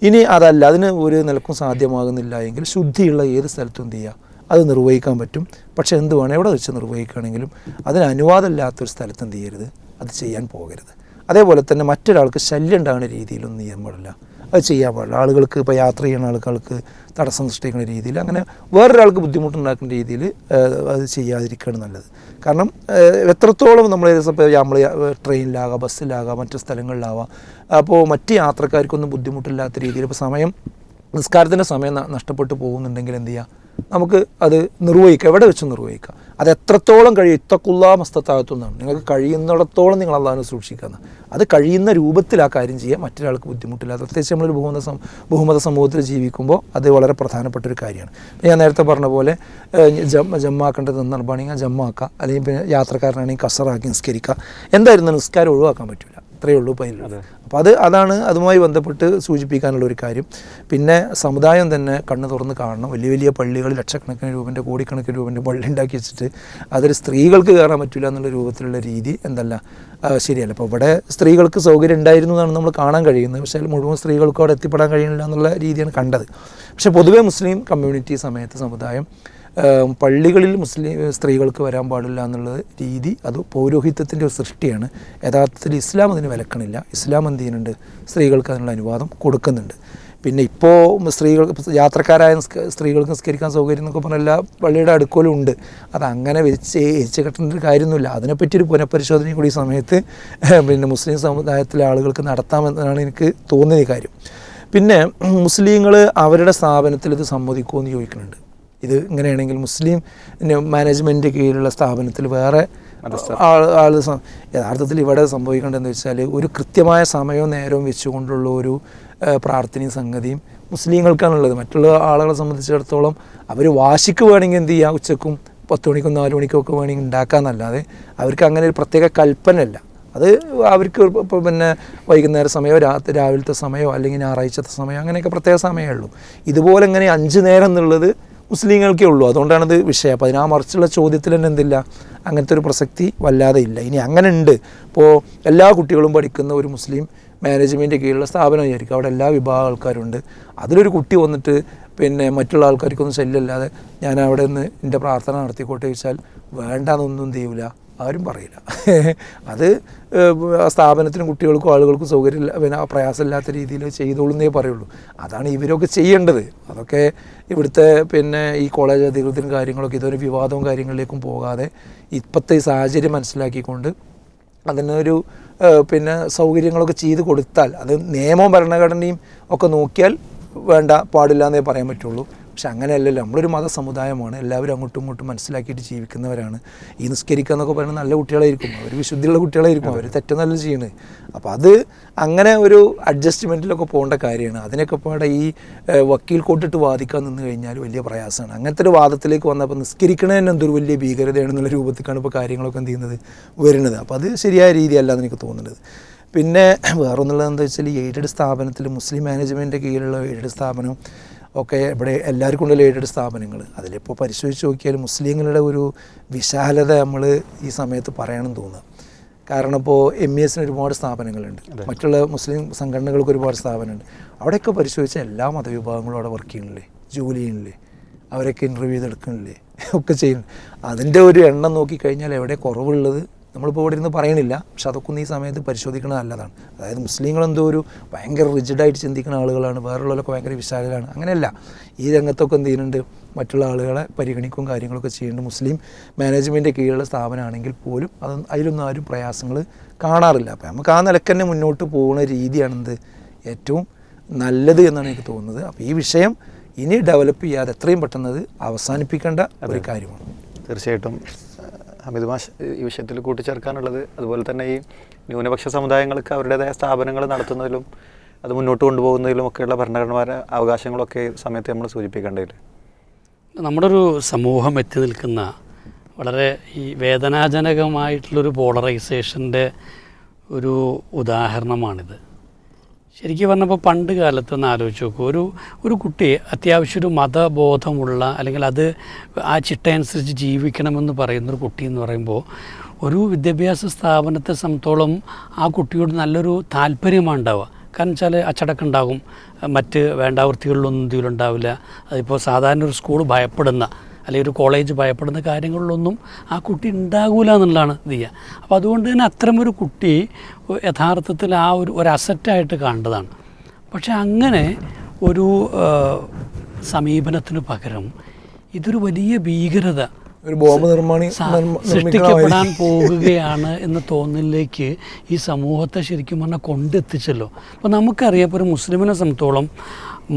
ഇനി അതല്ല അതിന് ഒരു നിലക്കും സാധ്യമാകുന്നില്ല എങ്കിൽ ശുദ്ധിയുള്ള ഏത് സ്ഥലത്തും എന്ത് ചെയ്യുക? അത് നിർവഹിക്കാൻ പറ്റും. പക്ഷേ എന്ത് വേണം? എവിടെ വെച്ച് നിർവഹിക്കുകയാണെങ്കിലും അതിന് അനുവാദമില്ലാത്തൊരു സ്ഥലത്ത് എന്ത് ചെയ്യരുത്? അത് ചെയ്യാൻ പോകരുത്. അതേപോലെ തന്നെ മറ്റൊരാൾക്ക് ശല്യം ഉണ്ടാകുന്ന രീതിയിലൊന്നും ചെയ്യാൻ പാടില്ല. അത് ചെയ്യാൻ പാടില്ല. ആളുകൾക്ക് ഇപ്പോൾ യാത്ര ചെയ്യുന്ന ആളുകൾക്ക് തടസ്സം സൃഷ്ടിക്കുന്ന രീതിയിൽ അങ്ങനെ വേറൊരാൾക്ക് ബുദ്ധിമുട്ടുണ്ടാക്കുന്ന രീതിയിൽ അത് ചെയ്യാതിരിക്കുകയാണ് നല്ലത്. കാരണം എത്രത്തോളം നമ്മൾ നമ്മൾ ട്രെയിനിലാകാം ബസ്സിലാകാം മറ്റു സ്ഥലങ്ങളിലാവാം. അപ്പോൾ മറ്റ് യാത്രക്കാർക്കൊന്നും ബുദ്ധിമുട്ടില്ലാത്ത രീതിയിൽ ഇപ്പോൾ സമയം നിസ്കാരത്തിന്റെ സമയം നഷ്ടപ്പെട്ടു പോകുന്നുണ്ടെങ്കിൽ എന്ത് ചെയ്യുക നമുക്ക് അത് നിർവഹിക്കുക എവിടെ വെച്ച് നിർവഹിക്കുക അത് എത്രത്തോളം കഴിയും? ഇത്തക്കുള്ള മസ്തത്താകത്തുനിന്നാണ് നിങ്ങൾക്ക് കഴിയുന്നിടത്തോളം നിങ്ങൾ അള്ളാഹിനെ സൂക്ഷിക്കുക അത് കഴിയുന്ന രൂപത്തിൽ ആ കാര്യം ചെയ്യാൻ മറ്റൊരാൾക്ക് ബുദ്ധിമുട്ടില്ല പ്രത്യേകിച്ച് നമ്മളൊരു ബഹുമത ബഹുമത സമൂഹത്തിൽ ജീവിക്കുമ്പോൾ അത് വളരെ പ്രധാനപ്പെട്ട ഒരു കാര്യമാണ്. ഞാൻ നേരത്തെ പറഞ്ഞ പോലെ ജം ജമ്മാക്കേണ്ടത് നിർബാണെങ്കിൽ ജമ്മാക്കുക അല്ലെങ്കിൽ പിന്നെ യാത്രക്കാരനാണെങ്കിൽ കസറാക്കി നിസ്കരിക്കുക എന്തായിരുന്നു? നിസ്കാരം ഒഴിവാക്കാൻ പറ്റില്ല അത്രയേ ഉള്ളൂ ഇപ്പോൾ അതിലുള്ളത്. അപ്പോൾ അത് അതാണ് അതുമായി ബന്ധപ്പെട്ട് സൂചിപ്പിക്കാനുള്ള ഒരു കാര്യം. പിന്നെ സമുദായം തന്നെ കണ്ണ് തുറന്ന് കാണണം. വലിയ വലിയ പള്ളികൾ ലക്ഷക്കണക്കിന് രൂപന്റെ കോടിക്കണക്കിന് രൂപന്റെ പള്ളി ഉണ്ടാക്കി വെച്ചിട്ട് അതൊരു സ്ത്രീകൾക്ക് കയറാൻ പറ്റില്ല എന്നുള്ള രൂപത്തിലുള്ള രീതി എന്തല്ല ശരിയല്ല. അപ്പോൾ ഇവിടെ സ്ത്രീകൾക്ക് സൗകര്യം ഉണ്ടായിരുന്നു എന്നാണ് നമ്മൾ കാണാൻ കഴിയുന്നത്. പക്ഷേ മുഴുവൻ സ്ത്രീകൾക്കും അവിടെ എത്തിപ്പെടാൻ കഴിയുന്നില്ല എന്നുള്ള രീതിയാണ് കണ്ടത്. പക്ഷേ പൊതുവേ മുസ്ലിം കമ്മ്യൂണിറ്റി സമയത്ത് സമുദായം പള്ളികളിൽ മുസ്ലിം സ്ത്രീകൾക്ക് വരാൻ പാടില്ല എന്നുള്ള രീതി അത് പൗരോഹിത്യത്തിന്റെ ഒരു സൃഷ്ടിയാണ്. യഥാർത്ഥത്തിൽ ഇസ്ലാം അതിന് വിലക്കണില്ല. ഇസ്ലാം എന്ത് ചെയ്യുന്നുണ്ട്? സ്ത്രീകൾക്ക് അതിനുള്ള അനുവാദം കൊടുക്കുന്നുണ്ട്. പിന്നെ ഇപ്പോൾ സ്ത്രീകൾ യാത്രക്കാരായ സ്ത്രീകൾക്ക് നിസ്കരിക്കാൻ സൗകര്യം എന്നൊക്കെ പറഞ്ഞാൽ എല്ലാ പള്ളിയുടെ അടുക്കലും ഉണ്ട്. അത് അങ്ങനെ വെച്ച് ഏച്ച് കെട്ടേണ്ട ഒരു കാര്യമൊന്നുമില്ല. അതിനെപ്പറ്റി ഒരു പുനഃപരിശോധനയും കൂടി സമയത്ത് പിന്നെ മുസ്ലിം സമുദായത്തിലെ ആളുകൾക്ക് നടത്താമെന്നാണ് എനിക്ക് തോന്നിയ കാര്യം. പിന്നെ മുസ്ലിങ്ങൾ അവരുടെ സ്ഥാപനത്തിൽ ഇത് സമ്മതിക്കുമോ എന്ന് ചോദിക്കുന്നുണ്ട്. ഇത് ഇങ്ങനെയാണെങ്കിൽ മുസ്ലിം മാനേജ്മെന്റ് കീഴിലുള്ള സ്ഥാപനത്തിൽ വേറെ ആൾ യഥാർത്ഥത്തിൽ ഇവിടെ സംഭവിക്കേണ്ടതെന്ന് വെച്ചാൽ ഒരു കൃത്യമായ സമയവും നേരവും വെച്ചുകൊണ്ടുള്ള ഒരു പ്രാർത്ഥനയും സംഗതിയും മുസ്ലിങ്ങൾക്കാണുള്ളത്. മറ്റുള്ള ആളുകളെ സംബന്ധിച്ചിടത്തോളം അവർ വാശിക്ക് വേണമെങ്കിൽ എന്ത് ചെയ്യുക ഉച്ചക്കും പത്ത് മണിക്കും നാല് മണിക്കും ഒക്കെ വേണമെങ്കിൽ ഉണ്ടാക്കാമെന്നല്ലാതെ അവർക്ക് അങ്ങനെ ഒരു പ്രത്യേക കൽപ്പനയല്ല. അത് അവർക്ക് ഇപ്പോൾ പിന്നെ വൈകുന്നേര സമയമോ രാത്രി രാവിലത്തെ സമയമോ അല്ലെങ്കിൽ ഞായറാഴ്ചത്തെ സമയമോ അങ്ങനെയൊക്കെ പ്രത്യേക സമയമേ ഉള്ളൂ. ഇതുപോലെ ഇങ്ങനെ അഞ്ച് നേരം എന്നുള്ളത് മുസ്ലിങ്ങൾക്കേ ഉള്ളൂ അതുകൊണ്ടാണത് വിഷയം. അപ്പോൾ അതിനാ മറിച്ചുള്ള ചോദ്യത്തിൽ തന്നെ എന്തില്ല? അങ്ങനത്തെ ഒരു പ്രസക്തി വല്ലാതെ ഇല്ല. ഇനി അങ്ങനെ ഉണ്ട് ഇപ്പോൾ എല്ലാ കുട്ടികളും പഠിക്കുന്ന ഒരു മുസ്ലിം മാനേജ്മെന്റ് കീഴിലുള്ള സ്ഥാപനം വിചാരിക്കും അവിടെ എല്ലാ വിഭാഗം ആൾക്കാരുണ്ട്. അതിലൊരു കുട്ടി വന്നിട്ട് പിന്നെ മറ്റുള്ള ആൾക്കാർക്കൊന്നും ശല്യമില്ലാതെ ഞാൻ അവിടെ നിന്ന് എന്റെ പ്രാർത്ഥന നടത്തിക്കോട്ടെ ചോദിച്ചാൽ വേണ്ടാന്നൊന്നും ചെയ്യൂല ആരും പറയില്ല. അത് സ്ഥാപനത്തിനും കുട്ടികൾക്കും ആളുകൾക്കും സൗകര്യമില്ല പിന്നെ പ്രയാസമില്ലാത്ത രീതിയിൽ ചെയ്തോളുന്നേ പറയുള്ളൂ. അതാണ് ഇവരൊക്കെ ചെയ്യേണ്ടത്. അതൊക്കെ ഇവിടുത്തെ പിന്നെ ഈ കോളേജ് അധികൃതരും കാര്യങ്ങളൊക്കെ ഇതൊരു വിവാദവും കാര്യങ്ങളിലേക്കും പോകാതെ ഇപ്പോഴത്തെ ഈ സാഹചര്യം മനസ്സിലാക്കിക്കൊണ്ട് അതിനൊരു പിന്നെ സൗകര്യങ്ങളൊക്കെ ചെയ്ത് കൊടുത്താൽ അത് നിയമവും ഭരണഘടനയും ഒക്കെ നോക്കിയാൽ വേണ്ട പാടില്ല എന്നേ പറയാൻ പറ്റുള്ളൂ. പക്ഷെ അങ്ങനെയല്ലല്ലോ. നമ്മളൊരു മതസമുദായമാണ്. എല്ലാവരും അങ്ങോട്ടും ഇങ്ങോട്ടും മനസ്സിലാക്കിയിട്ട് ജീവിക്കുന്നവരാണ്. ഈ നിസ്കരിക്കുക എന്നൊക്കെ പറയുന്നത് നല്ല കുട്ടികളായിരിക്കും. അവർ വിശുദ്ധിയുള്ള കുട്ടികളായിരിക്കും. അവർ തെറ്റൊന്നല്ല ചെയ്യുന്നത് അപ്പോൾ അത് അങ്ങനെ ഒരു അഡ്ജസ്റ്റ്മെന്റിലൊക്കെ പോകേണ്ട കാര്യമാണ്. അതിനൊക്കെ പാടെ ഈ വക്കീൽ കോട്ടിട്ട് വാദിക്കാൻ നിന്ന് കഴിഞ്ഞാൽ വലിയ പ്രയാസമാണ്. അങ്ങനത്തെ ഒരു വാദത്തിലേക്ക് വന്നപ്പോൾ നിസ്കരിക്കണത് തന്നെ എന്തൊരു വലിയ ഭീകരതയാണെന്നുള്ള രൂപത്തിലാണ് ഇപ്പോൾ കാര്യങ്ങളൊക്കെ എന്ത് ചെയ്യുന്നത്? വരുന്നത്. അപ്പോൾ അത് ശരിയായ രീതിയല്ല എന്ന് എനിക്ക് തോന്നുന്നത്. പിന്നെ വേറൊന്നുള്ളത് എന്താ വെച്ചാൽ എയ്ഡഡ് സ്ഥാപനത്തിൽ മുസ്ലിം മാനേജ്മെന്റിന്റെ കീഴിലുള്ള എയ്ഡഡ് സ്ഥാപനം ഒക്കെ ഇവിടെ എല്ലാവർക്കും കൊണ്ട് എയ്ഡഡ് സ്ഥാപനങ്ങൾ അതിലിപ്പോൾ പരിശോധിച്ച് നോക്കിയാൽ മുസ്ലിങ്ങളുടെ ഒരു വിശാലത നമ്മൾ ഈ സമയത്ത് പറയണം തോന്നുക. കാരണം ഇപ്പോൾ എം ഇ എസിന് ഒരുപാട് സ്ഥാപനങ്ങളുണ്ട്. മറ്റുള്ള മുസ്ലിം സംഘടനകൾക്ക് ഒരുപാട് സ്ഥാപനമുണ്ട്. അവിടെയൊക്കെ പരിശോധിച്ചാൽ എല്ലാ മതവിഭാഗങ്ങളും അവിടെ വർക്ക് ചെയ്യണില്ലേ ജോലി ചെയ്യണില്ലേ അവരൊക്കെ ഇന്റർവ്യൂ ചെയ്തെടുക്കണില്ലേ ഒക്കെ ചെയ്യുന്നു. അതിന്റെ ഒരു എണ്ണം നോക്കിക്കഴിഞ്ഞാൽ എവിടെ കുറവുള്ളത് നമ്മളിപ്പോൾ ഇവിടെ ഇരുന്ന് പറയണില്ല. പക്ഷെ അതൊക്കെ ഒന്ന് ഈ സമയത്ത് പരിശോധിക്കുന്നത് നല്ലതാണ്. അതായത് മുസ്ലിങ്ങൾ എന്തോ ഒരു ഭയങ്കര റിജിഡായിട്ട് ചിന്തിക്കുന്ന ആളുകളാണ്. വേറെയുള്ളവരൊക്കെ ഭയങ്കര വിശാലരാണ്. അങ്ങനെയല്ല. ഈ രംഗത്തൊക്കെ എന്ത് ചെയ്യുന്നുണ്ട്? മറ്റുള്ള ആളുകളെ പരിഗണിക്കും കാര്യങ്ങളൊക്കെ ചെയ്യുന്നുണ്ട്. മുസ്ലിം മാനേജ്മെന്റ് കീഴിലുള്ള സ്ഥാപനമാണെങ്കിൽ പോലും അത് അതിലൊന്നും ആരും പ്രയാസങ്ങൾ കാണാറില്ല. അപ്പോൾ നമുക്ക് ആ നിലയ്ക്ക് തന്നെ മുന്നോട്ട് പോകുന്ന രീതിയാണെന്ത് ഏറ്റവും നല്ലത് എന്നാണ് എനിക്ക് തോന്നുന്നത്. അപ്പോൾ ഈ വിഷയം ഇനി ഡെവലപ്പ് ചെയ്യാതെ എത്രയും പെട്ടെന്നത് അവസാനിപ്പിക്കേണ്ട ഒരു കാര്യമാണ്. തീർച്ചയായിട്ടും. ഹമീദ് മാഷ് ഈ വിഷയത്തിൽ കൂട്ടിച്ചേർക്കാനുള്ളത്. അതുപോലെ തന്നെ ഈ ന്യൂനപക്ഷ സമുദായങ്ങൾക്ക് അവരുടേതായ സ്ഥാപനങ്ങൾ നടത്തുന്നതിലും അത് മുന്നോട്ട് കൊണ്ടുപോകുന്നതിലും ഒക്കെയുള്ള ഭരണഘടനപര അവകാശങ്ങളൊക്കെ സമയത്ത് നമ്മൾ സൂചിപ്പിക്കേണ്ടതില്ല? നമ്മുടെ ഒരു സമൂഹം എത്തി നിൽക്കുന്ന വളരെ ഈ വേദനാജനകമായിട്ടുള്ളൊരു പോളറൈസേഷന്റെ ഒരു ഉദാഹരണമാണിത്. ശരിക്കും പറഞ്ഞപ്പോൾ പണ്ട് കാലത്ത് ഒന്ന് ആലോചിച്ച് നോക്കൂ. ഒരു ഒരു കുട്ടി അത്യാവശ്യം ഒരു മതബോധമുള്ള അല്ലെങ്കിൽ അത് ആ ചിട്ടയനുസരിച്ച് ജീവിക്കണമെന്ന് പറയുന്നൊരു കുട്ടി എന്ന് പറയുമ്പോൾ ഒരു വിദ്യാഭ്യാസ സ്ഥാപനത്തെ സംബന്ധിച്ചോളം ആ കുട്ടിയോട് നല്ലൊരു താല്പര്യമാണ് ഉണ്ടാവുക. കാരണം വെച്ചാൽ അച്ചടക്കം ഉണ്ടാകും. മറ്റ് വേണ്ടാവൃത്തികളിലൊന്നും ഇതിലുണ്ടാവില്ല. അതിപ്പോൾ സാധാരണ ഒരു സ്കൂൾ ഭയപ്പെടുന്ന അല്ലെങ്കിൽ ഒരു കോളേജ് ഭയപ്പെടുന്ന കാര്യങ്ങളിലൊന്നും ആ കുട്ടി ഉണ്ടാകൂല എന്നുള്ളതാണ് ഇത് ചെയ്യുക. അപ്പോൾ അതുകൊണ്ട് തന്നെ അത്തരമൊരു കുട്ടി യഥാർത്ഥത്തിൽ ആ ഒരു ഒരു അസറ്റായിട്ട് കാണേണ്ടതാണ് പക്ഷെ അങ്ങനെ ഒരു സമീപനത്തിന് പകരം ഇതൊരു വലിയ ഭീകരത ഒരു ബോംബ് നിർമ്മാണി സൃഷ്ടിക്കപ്പെടാൻ. പോകുകയാണ് എന്ന തോന്നലിലേക്ക് ഈ സമൂഹത്തെ ശരിക്കും പറഞ്ഞാൽ കൊണ്ടെത്തിച്ചല്ലോ. അപ്പോൾ നമുക്കറിയാം ഇപ്പോൾ ഒരു മുസ്ലിമിനെ സംബന്ധിച്ചോളം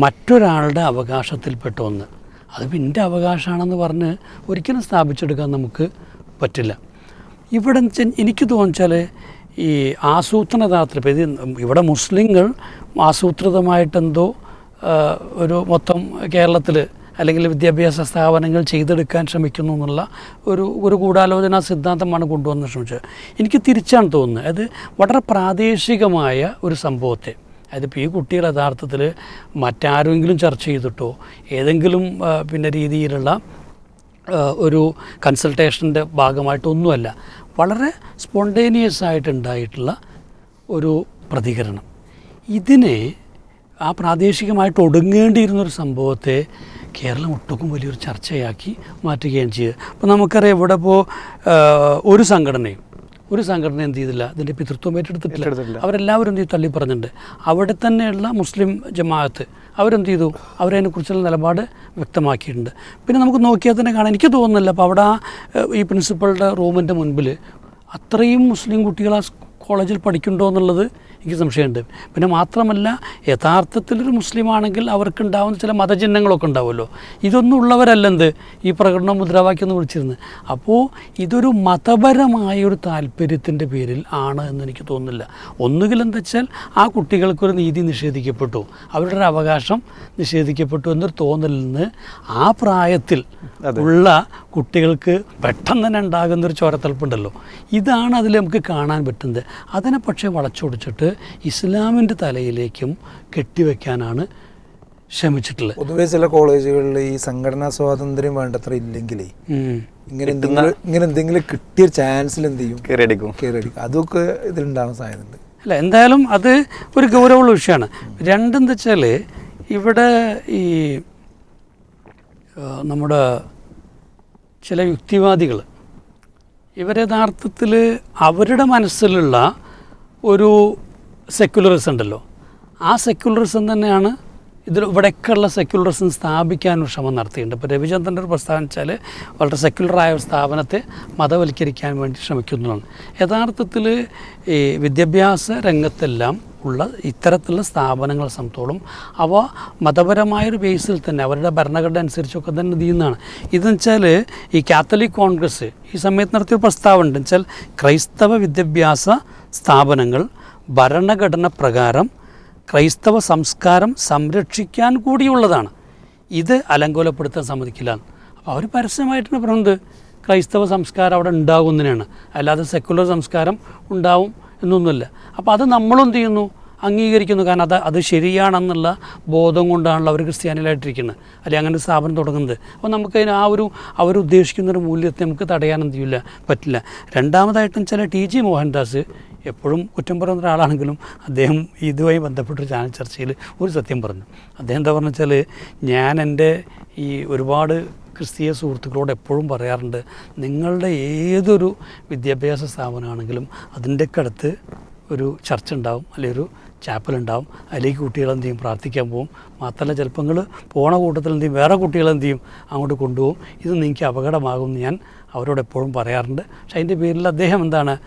മറ്റൊരാളുടെ അവകാശത്തിൽപ്പെട്ട ഒന്ന്. അതിപ്പോൾ എന്റെ അവകാശമാണെന്ന് പറഞ്ഞ് ഒരിക്കലും സ്ഥാപിച്ചെടുക്കാൻ നമുക്ക് പറ്റില്ല. ഇവിടെ എനിക്ക് തോന്നിച്ചാൽ ഈ ആസൂത്രണ താത്രിപ്പം ഇത് ഇവിടെ മുസ്ലിങ്ങൾ ആസൂത്രിതമായിട്ടെന്തോ ഒരു മൊത്തം കേരളത്തിൽ അല്ലെങ്കിൽ വിദ്യാഭ്യാസ സ്ഥാപനങ്ങൾ ചെയ്തെടുക്കാൻ ശ്രമിക്കുന്നു എന്നുള്ള ഒരു ഒരു ഗൂഢാലോചന സിദ്ധാന്തമാണ് കൊണ്ടുവന്ന് ശ്രമിച്ചത് എനിക്ക് തിരിച്ചാണ് തോന്നുന്നത്. അത് വളരെ പ്രാദേശികമായ ഒരു സംഭവത്തെ. അതിപ്പോൾ ഈ കുട്ടികൾ യഥാർത്ഥത്തിൽ മറ്റാരെങ്കിലും ചർച്ച ചെയ്തിട്ടോ ഏതെങ്കിലും പിന്നെ രീതിയിലുള്ള ഒരു കൺസൾട്ടേഷന്റെ ഭാഗമായിട്ടൊന്നുമല്ല വളരെ സ്പോണ്ടേനിയസ് ആയിട്ടുണ്ടായിട്ടുള്ള ഒരു പ്രതികരണം. ഇതിനെ ആ പ്രാദേശികമായിട്ട് ഒടുങ്ങേണ്ടിയിരുന്നൊരു സംഭവത്തെ കേരളം ഒട്ടുക്കും വലിയൊരു ചർച്ചയാക്കി മാറ്റുകയാണ് ചെയ്യുക അപ്പോൾ നമുക്കറിയാം ഇവിടെ ഇപ്പോൾ ഒരു സംഘടനയും ഒരു സംഘടന എന്ത് ചെയ്തില്ല ഇതിന്റെ പിതൃത്വം ഏറ്റെടുത്തിട്ടില്ല. അവരെല്ലാവരും എന്ത് ചെയ്തു? തള്ളി പറഞ്ഞിട്ടുണ്ട്. അവിടെ തന്നെയുള്ള മുസ്ലിം ജമാഅത്ത് അവരെന്ത് ചെയ്തു? അവരതിനെക്കുറിച്ചുള്ള നിലപാട് വ്യക്തമാക്കിയിട്ടുണ്ട്. പിന്നെ നമുക്ക് നോക്കിയാൽ തന്നെ കാണാം. എനിക്ക് തോന്നുന്നില്ല അപ്പോൾ അവിടെ ആ ഈ പ്രിൻസിപ്പളുടെ റൂമിന്റെ മുൻപിൽ അത്രയും മുസ്ലിം കുട്ടികൾ ആ കോളേജിൽ പഠിക്കുന്നുണ്ടോ എന്നുള്ളത് എനിക്ക് സംശയമുണ്ട്. പിന്നെ മാത്രമല്ല യഥാർത്ഥത്തിലൊരു മുസ്ലിം ആണെങ്കിൽ അവർക്കുണ്ടാവുന്ന ചില മതചിഹ്നങ്ങളൊക്കെ ഉണ്ടാവുമല്ലോ. ഇതൊന്നും ഉള്ളവരല്ലെന്ത് ഈ പ്രകടനം മുദ്രാവാക്യം എന്ന് വിളിച്ചിരുന്നത്. അപ്പോൾ ഇതൊരു മതപരമായ ഒരു താല്പര്യത്തിന്റെ പേരിൽ ആണ് എന്ന് എനിക്ക് തോന്നുന്നില്ല. ഒന്നുകിൽ എന്താ വെച്ചാൽ ആ കുട്ടികൾക്കൊരു നീതി നിഷേധിക്കപ്പെട്ടു. അവരുടെ ഒരു അവകാശം നിഷേധിക്കപ്പെട്ടു എന്നൊരു തോന്നലിൽ നിന്ന് ആ പ്രായത്തിൽ ഉള്ള കുട്ടികൾക്ക് പെട്ടെന്ന് തന്നെ ഉണ്ടാകുന്നൊരു ചോരത്തലപ്പുണ്ടല്ലോ. ഇതാണ് അതിൽ നമുക്ക് കാണാൻ പറ്റുന്നത്. അതിനെ പക്ഷേ വളച്ചൊടിച്ചിട്ട് ഇസ്ലാമിന്റെ തലയിലേക്കും കെട്ടിവെക്കാനാണ് ശ്രമിച്ചിട്ടുള്ളത്. പൊതുവേ ചില കോളേജുകളിൽ ഈ സംഘടനാ സ്വാതന്ത്ര്യം വേണ്ടത്ര ഇല്ലെങ്കിലേ ഇങ്ങനെ എന്തെങ്കിലും ഇങ്ങനെ എന്തെങ്കിലും കിട്ടിയ ചാൻസിൽ എന്ത് ചെയ്യും? കയറിയടിക്കും. അതൊക്കെ ഇതിലുണ്ടാവാൻ സാധ്യതയുണ്ട്. അല്ല എന്തായാലും അത് ഒരു ഗൗരവമുള്ള വിഷയമാണ്. രണ്ടെന്ന് വെച്ചാൽ ഇവിടെ ഈ നമ്മുടെ ചില യുക്തിവാദികൾ ഇവർ യഥാർത്ഥത്തിൽ അവരുടെ മനസ്സിലുള്ള ഒരു സെക്യുലറിസം ഉണ്ടല്ലോ. ആ സെക്യുലറിസം തന്നെയാണ് ഇതിൽ ഇവിടെയൊക്കെയുള്ള സെക്യുലറിസം സ്ഥാപിക്കാനും ശ്രമം നടത്തിയിട്ടുണ്ട്. ഇപ്പോൾ രവിചന്ദ്രന്റെ ഒരു പ്രസ്താവന വെച്ചാൽ വളരെ സെക്യുലറായ ഒരു സ്ഥാപനത്തെ മതവൽക്കരിക്കാൻ വേണ്ടി ശ്രമിക്കുന്നതാണ് യഥാർത്ഥത്തിൽ ഈ വിദ്യാഭ്യാസ രംഗത്തെല്ലാം ഉള്ള ഇത്തരത്തിലുള്ള സ്ഥാപനങ്ങളെ സംബന്ധിച്ചോളം അവ മതപരമായൊരു ബേസിൽ തന്നെ അവരുടെ ഭരണഘടന അനുസരിച്ചൊക്കെ തന്നെ ചെയ്യുന്നതാണ്. ഇതെന്ന് വെച്ചാൽ ഈ കാത്തലിക് കോൺഗ്രസ് ഈ സമയത്ത് നടത്തിയ പ്രസ്താവന ഉണ്ട് വെച്ചാൽ ക്രൈസ്തവ വിദ്യാഭ്യാസ സ്ഥാപനങ്ങൾ ഭരണഘടന പ്രകാരം ക്രൈസ്തവ സംസ്കാരം സംരക്ഷിക്കാൻ കൂടിയുള്ളതാണ്. ഇത് അലങ്കോലപ്പെടുത്താൻ സമ്മതിക്കില്ല. അപ്പോൾ അവർ പരസ്യമായിട്ടാണ് പറയുന്നത്. ക്രൈസ്തവ സംസ്കാരം അവിടെ ഉണ്ടാകുന്നതിനാണ് അല്ലാതെ സെക്കുലർ സംസ്കാരം ഉണ്ടാവും എന്നൊന്നുമില്ല. അപ്പോൾ അത് നമ്മളെന്ത് ചെയ്യുന്നു? അംഗീകരിക്കുന്നു. കാരണം അത് അത് ശരിയാണെന്നുള്ള ബോധം കൊണ്ടാണല്ലോ അവർ ക്രിസ്ത്യാനികളായിട്ടിരിക്കുന്നത്. അല്ലെങ്കിൽ അങ്ങനെ ഒരു സ്ഥാപനം തുടങ്ങുന്നത്. അപ്പോൾ നമുക്കതിന് ആ ഒരു അവരുദ്ദേശിക്കുന്ന ഒരു മൂല്യത്തെ നമുക്ക് തടയാൻ എന്ത് ചെയ്യില്ല പറ്റില്ല. രണ്ടാമതായിട്ടും ചില ടി ജി മോഹൻദാസ് എപ്പോഴും കുറ്റം പറയുന്ന ഒരാളാണെങ്കിലും അദ്ദേഹം ഇതുമായി ബന്ധപ്പെട്ടൊരു ചാനൽ ചർച്ചയിൽ ഒരു സത്യം പറഞ്ഞു. അദ്ദേഹം എന്താ പറഞ്ഞു വെച്ചാൽ ഞാൻ എന്റെ ഈ ഒരുപാട് ക്രിസ്തീയ സുഹൃത്തുക്കളോട് എപ്പോഴും പറയാറുണ്ട് നിങ്ങളുടെ ഏതൊരു വിദ്യാഭ്യാസ സ്ഥാപനമാണെങ്കിലും അതിന്റെ അടുത്ത് ഒരു ചർച്ച ഉണ്ടാവും അല്ലെങ്കിൽ ഒരു ചാപ്പൽ ഉണ്ടാവും. അതിലേക്ക് കുട്ടികൾ എന്ത് ചെയ്യും? പ്രാർത്ഥിക്കാൻ പോകും മാത്രമല്ല ചിലപ്പോൾ നിങ്ങൾ പോണ കൂട്ടത്തിൽ എന്ത് ചെയ്യും? വേറെ കുട്ടികൾ എന്ത് ചെയ്യും? അങ്ങോട്ട് കൊണ്ടുപോകും ഇത് നിങ്ങൾക്ക് അപകടമാകും എന്ന് ഞാൻ അവരോട് എപ്പോഴും പറയാറുണ്ട്. പക്ഷേ അതിന്റെ പേരിൽ അദ്ദേഹം എന്താണ്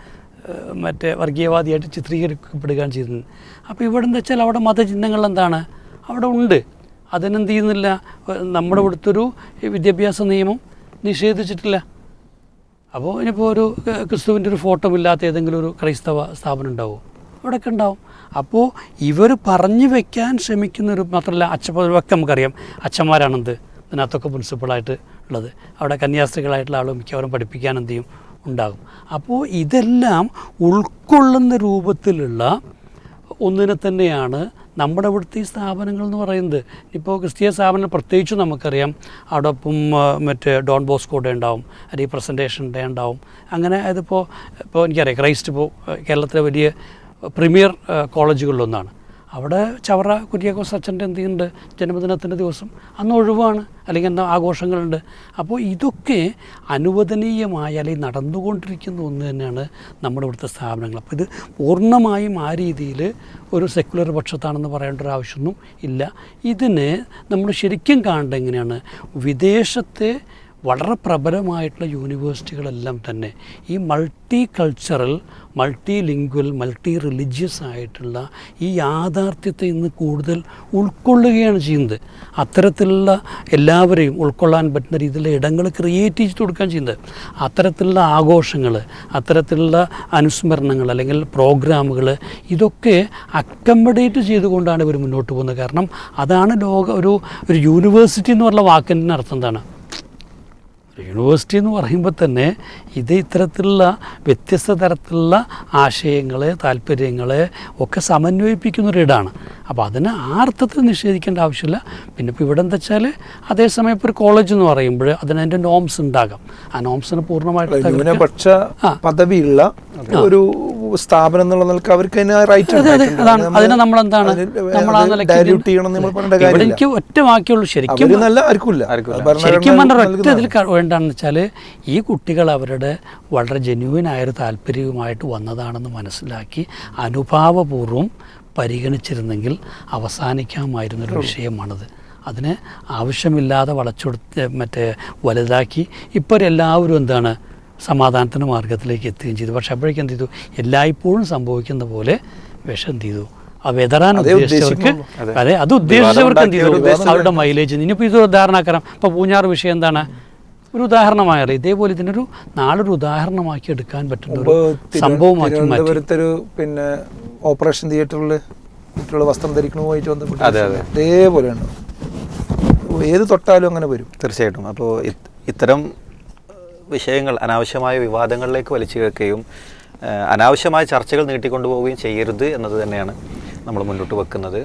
മറ്റേ വർഗീയവാദിയായിട്ട് ചിത്രീകരിക്കപ്പെടുകയാണ് ചെയ്യുന്നത് അപ്പോൾ ഇവിടെ എന്താ വെച്ചാൽ അവിടെ മതചിഹ്നങ്ങൾ എന്താണ്? അവിടെ ഉണ്ട്. അതിനെന്ത് ചെയ്യുന്നില്ല? നമ്മുടെ ഇവിടുത്തെ ഒരു വിദ്യാഭ്യാസ നിയമം നിഷേധിച്ചിട്ടില്ല. അപ്പോൾ ഇനിയിപ്പോൾ ഒരു ക്രിസ്തുവിന്റെ ഒരു ഫോട്ടോ ഇല്ലാത്ത ഏതെങ്കിലും ഒരു ക്രൈസ്തവ സ്ഥാപനം ഉണ്ടാവും? അവിടെയൊക്കെ ഉണ്ടാവും. അപ്പോൾ ഇവർ പറഞ്ഞു വെക്കാൻ ശ്രമിക്കുന്ന ഒരു മാത്രമല്ല അച്ഛപ്പൊക്കെ നമുക്കറിയാം. അച്ഛന്മാരാണെന്ത്? ഇതിനകത്തൊക്കെ പ്രിൻസിപ്പളായിട്ട് ഉള്ളത്. അവിടെ കന്യാസ്ത്രീകളായിട്ടുള്ള ആളും മിക്കവാറും പഠിപ്പിക്കാൻ എന്ത് ചെയ്യും? ഉണ്ടാകും. അപ്പോൾ ഇതെല്ലാം ഉൾക്കൊള്ളുന്ന രൂപത്തിലുള്ള ഒന്നിനെ തന്നെയാണ് നമ്മുടെ ഇവിടുത്തെ ഈ സ്ഥാപനങ്ങൾ എന്ന് പറയുന്നത്. ഇപ്പോൾ ക്രിസ്തീയ സ്ഥാപനം പ്രത്യേകിച്ച് നമുക്കറിയാം. അവിടൊപ്പം മറ്റേ ഡോൺ ബോസ്കോടെ ഉണ്ടാവും. അല്ലെങ്കിൽ പ്രസന്റേഷൻ ഡേ ഉണ്ടാവും. അങ്ങനെ അതിപ്പോൾ ഇപ്പോൾ എനിക്കറിയാം ക്രൈസ്റ്റ് ഇപ്പോൾ കേരളത്തിലെ വലിയ പ്രീമിയർ കോളേജുകളിലൊന്നാണ്. അവിടെ ചവറ കുര്യാക്കോസ് അച്ഛന്റെ എന്ത് ചെയ്യുന്നുണ്ട്? ജന്മദിനത്തിന്റെ ദിവസം. അന്ന് ഒഴിവാണ്. അല്ലെങ്കിൽ എന്താ ആഘോഷങ്ങളുണ്ട്. അപ്പോൾ ഇതൊക്കെ അനുവദനീയമായ അല്ലെങ്കിൽ നടന്നുകൊണ്ടിരിക്കുന്ന ഒന്ന് തന്നെയാണ് നമ്മുടെ ഇവിടുത്തെ സ്ഥാപനങ്ങൾ. അപ്പോൾ ഇത് പൂർണമായും ആ രീതിയിൽ ഒരു സെക്കുലർ പക്ഷത്താണെന്ന് പറയേണ്ട ഒരു ആവശ്യമൊന്നും ഇല്ല. ഇതിന് നമ്മൾ ശരിക്കും കാണേണ്ടത് എങ്ങനെയാണ്? വിദേശത്തെ വളരെ പ്രബലമായിട്ടുള്ള യൂണിവേഴ്സിറ്റികളെല്ലാം തന്നെ ഈ multi cultural multi lingual multi religious ആയിട്ടുള്ള ഈ യാഥാർത്ഥ്യത്തെ ഇന്ന് കൂടുതൽ ഉൾക്കൊള്ളുകയാണ് ചെയ്യുന്നത്. അത്തരത്തിലുള്ള എല്ലാവരെയും ഉൾക്കൊള്ളാൻ പറ്റുന്ന രീതിയിലുള്ള ഇടങ്ങൾ ക്രിയേറ്റ് ചെയ്ത് കൊടുക്കാൻ ചെയ്യുന്നത്. അത്തരത്തിലുള്ള ആഘോഷങ്ങൾ അത്തരത്തിലുള്ള അനുസ്മരണങ്ങൾ അല്ലെങ്കിൽ പ്രോഗ്രാമുകൾ ഇതൊക്കെ അക്കമഡേറ്റ് ചെയ്തുകൊണ്ടാണ് ഇവർ മുന്നോട്ട് പോകുന്നത്. കാരണം അതാണ് ലോക ഒരു ഒരു യൂണിവേഴ്സിറ്റി എന്ന് പറഞ്ഞ വാക്കിന്റെ അർത്ഥം എന്താണ്? യൂണിവേഴ്സിറ്റി എന്ന് പറയുമ്പോൾ തന്നെ ഇത് ഇത്തരത്തിലുള്ള വ്യത്യസ്ത തരത്തിലുള്ള ആശയങ്ങൾ താല്പര്യങ്ങൾ ഒക്കെ സമന്വയിപ്പിക്കുന്ന ഒരിടാണ് അപ്പോൾ അതിന് ആ അർത്ഥത്തിൽ നിഷേധിക്കേണ്ട ആവശ്യമില്ല. പിന്നെ ഇപ്പോൾ ഇവിടെ എന്താ വെച്ചാൽ അതേസമയം ഇപ്പോൾ ഒരു കോളേജ് എന്ന് പറയുമ്പോൾ അതിന് അതിന്റെ നോംസ് ഉണ്ടാകാം. ആ നോംസിന് പൂർണമായിട്ട്. പദവിയുള്ള ഒരു സ്ഥാപനം എന്നുള്ള നിലയ്ക്ക് അവർക്ക് അതിന് റൈറ്റ് അതെ അതെ അതാണ്. അതിനെ നമ്മൾ എന്താണ് ഡയല്യൂട്ട് ചെയ്യണം നമ്മൾ പറയേണ്ട കാര്യം എനിക്ക് ഒറ്റ വാക്കിയുള്ളൂ ശരിക്കും നല്ല. ശരിക്കും പറഞ്ഞ ഒറ്റ ഇതിൽ വേണ്ടതെന്ന് വേണ്ടാന്ന് വെച്ചാൽ ഈ കുട്ടികൾ അവരുടെ വളരെ ജെന്യൂൻ ആയൊരു താല്പര്യവുമായിട്ട് വന്നതാണെന്ന് മനസ്സിലാക്കി അനുഭാവപൂർവം പരിഗണിച്ചിരുന്നെങ്കിൽ അവസാനിക്കാമായിരുന്നൊരു വിഷയമാണിത്. അതിനെ ആവശ്യമില്ലാതെ വളച്ചൊടുത്ത് മറ്റേ വലുതാക്കി ഇപ്പോൾ എല്ലാവരും എന്താണ് സമാധാനത്തിന്റെ മാർഗത്തിലേക്ക് എത്തുകയും ചെയ്തു. പക്ഷെ അപ്പോഴേക്കും എന്ത് ചെയ്തു? എല്ലായ്പ്പോഴും സംഭവിക്കുന്ന പോലെ വിഷം എന്ത് ചെയ്തു? ആ വെതറാൻ അതേ ഉദ്ദേശിച്ചവർക്ക് അതെ. അത് ഉദ്ദേശിച്ചവർക്ക് എന്ത് ചെയ്തു? അവരുടെ മൈലേജ് ഇനിയിപ്പോൾ ഇത് ഉദാഹരണമാക്കാം ഇപ്പോൾ പൂഞ്ഞാറ് വിഷയം എന്താണ്? ഒരു ഉദാഹരണമായ ഇതേപോലെ ഇതിനൊരു നാളൊരു ഉദാഹരണമാക്കി എടുക്കാൻ പറ്റുന്ന ഒരു സംഭവമാക്കി മാറ്റി. തിരുവനന്തപുരത്തൊരു പിന്നെ ഓപ്പറേഷൻ തിയേറ്ററിൽ കുട്ടികൾ വസ്ത്രം ധരിക്കണമായിട്ട് ബന്ധപ്പെട്ട് ഇതേപോലെയാണ് അതെ. ഏത് തൊട്ടാലും അങ്ങനെ വരും. തീർച്ചയായിട്ടും. അപ്പോൾ ഇത്തരം വിഷയങ്ങൾ അനാവശ്യമായ വിവാദങ്ങളിലേക്ക് വലിച്ചു കേൾക്കുകയും അനാവശ്യമായ ചർച്ചകൾ നീട്ടിക്കൊണ്ടുപോവുകയും ചെയ്യരുത് എന്നത് തന്നെയാണ് നമ്മൾ മുന്നോട്ട് വെക്കുന്നത്.